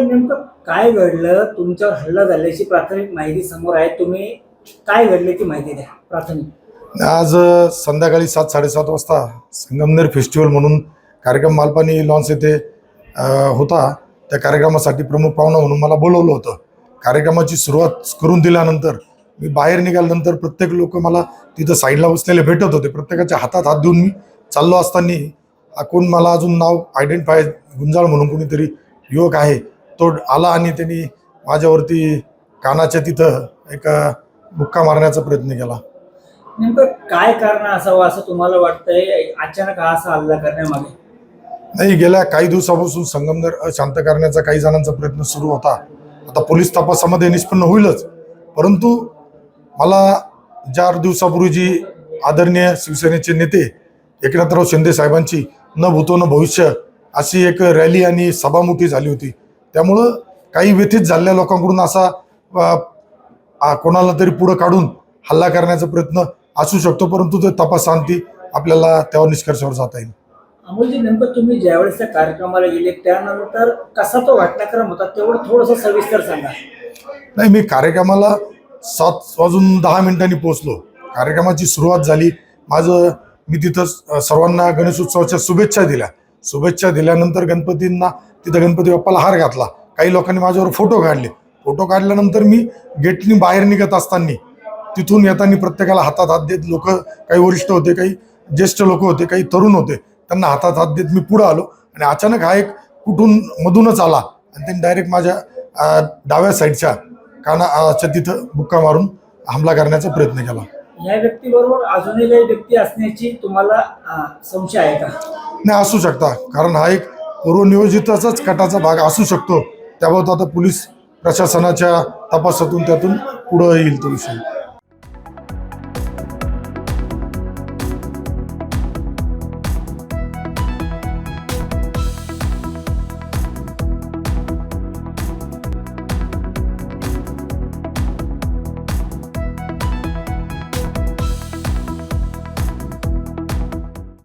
साहेब नेमकं काय घडलं? तुमच्यावर हल्ला झाल्याची प्राथमिक माहिती समोर आहे. तुम्ही काय घडले ती माहिती द्या प्राथमिक. आज संध्याकाळी सात साडेसात वाजता संगमनेर फेस्टिवल म्हणून कार्यक्रम मालपानी लॉन्स येथे होता. त्या कार्यक्रमासाठी प्रमुख पाहुणा म्हणून मला बोलवलं होतं. कार्यक्रमाची सुरुवात करून दिल्यानंतर मी बाहेर निघाल्यानंतर प्रत्येक लोक मला तिथं साईडला बसलेले भेटत होते. प्रत्येकाच्या हातात हात देऊन मी चाललो असताना कोण मला अजून नाव आयडेंटिफाय गुंजाळ म्हणून कोणीतरी युवक आहे तो आला आणि त्यांनी माझ्यावरती कानाच्या तिथं एक बुक्का मारण्याचा प्रयत्न केला. नेमकं काय कारण असावं असं तुम्हाला वाटतंय? अचानक हा असा हल्ला करण्यामागे. नाही गेल्या काही दिवसापासून संगमनेर अशांत करण्याचा काही जणांचा प्रयत्न सुरू होता. आता पोलीस तपासामध्ये निष्पन्न होईलच. परंतु मला चार दिवसापूर्वी जी आदरणीय शिवसेनेचे नेते एकनाथराव शिंदे साहेबांची न भूतो न भविष्य अशी एक रॅली आणि सभा मोठी झाली होती. त्यामुळं काही व्यथित झालेल्या लोकांकडून असा कोणाला तरी पुढं काढून हल्ला करण्याचा प्रयत्न असू शकतो परंतु ते तपासांती आपल्याला त्यावर निष्कर्षावर जाता येईल. अमोलजी नेमकं तुम्ही ज्यावेळेस त्या कार्यक्रमाला गेले त्यानंतर कसा तो घटनाक्रम होता तेवढं थोडंसं सविस्तर सांगा. नाही मी कार्यक्रमाला सात वाजून दहा मिनिटांनी पोहोचलो. कार्यक्रमाची सुरुवात झाली. माझं मी तिथं सर्वांना गणेशोत्सवाच्या शुभेच्छा दिल्या. शुभेच्छा दिल्यानंतर गणपतींना तिथं गणपती बाप्पाला हार घातला. काही लोकांनी माझ्यावर फोटो काढले. फोटो काढल्यानंतर मी गेटनी बाहेर निघत असताना तिथून येताना प्रत्येकाला हातात हात देत लोक काही वरिष्ठ होते काही ज्येष्ठ लोक होते काही तरुण होते त्यांना हातात हात देत मी पुढं आलो. आणि अचानक हा एक कुठून मधूनच आला. आणि त्यांनी डायरेक्ट माझ्या डाव्या साईडच्या कानाच्या तिथं बुक्का मारून हमला करण्याचा प्रयत्न केला. या व्यक्तीबरोबर अजूनही काही व्यक्ती असण्याची तुम्हाला संशय आहे का? नाही असू शकता. कारण हा एक पूर्वनियोजितचाच कटाचा भाग असू शकतो. त्याबाबत आता पोलीस प्रशासनाच्या तपासातून त्यातून पुढं येईल तो विषय.